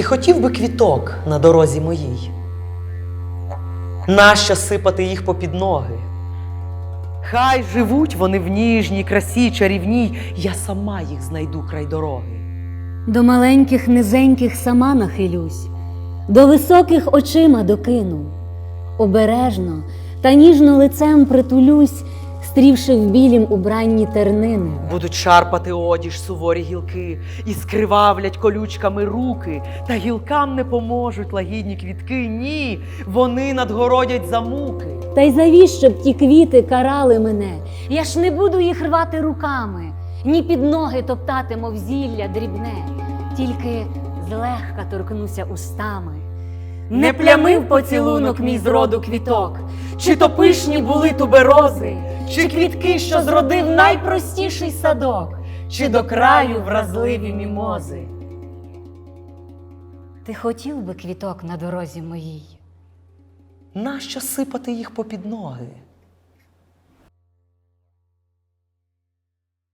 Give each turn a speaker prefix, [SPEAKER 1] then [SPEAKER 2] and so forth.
[SPEAKER 1] Ти хотів би квіток на дорозі моїй? Нащо сипати їх попід ноги? Хай живуть вони в ніжній красі чарівній, я сама їх знайду край дороги.
[SPEAKER 2] До маленьких низеньких сама нахилюсь, до високих очима докину. Обережно та ніжно лицем притулюсь, стрівши в білім убранні тернини.
[SPEAKER 1] Будуть шарпати одіж суворі гілки і скривавлять колючками руки, та гілкам не поможуть лагідні квітки. Ні, вони надгородять за муки.
[SPEAKER 2] Та й завіщо б ті квіти карали мене? Я ж не буду їх рвати руками, ні під ноги топтати, мов зілля дрібне, тільки злегка торкнуся устами. Не плямив поцілунок мій з роду квіток, чи то пишні були туберози, чи квітки, що зродив найпростіший садок, чи до краю вразливі мімози. Ти хотів би квіток на дорозі моїй?
[SPEAKER 1] Нащо сипати їх попід ноги?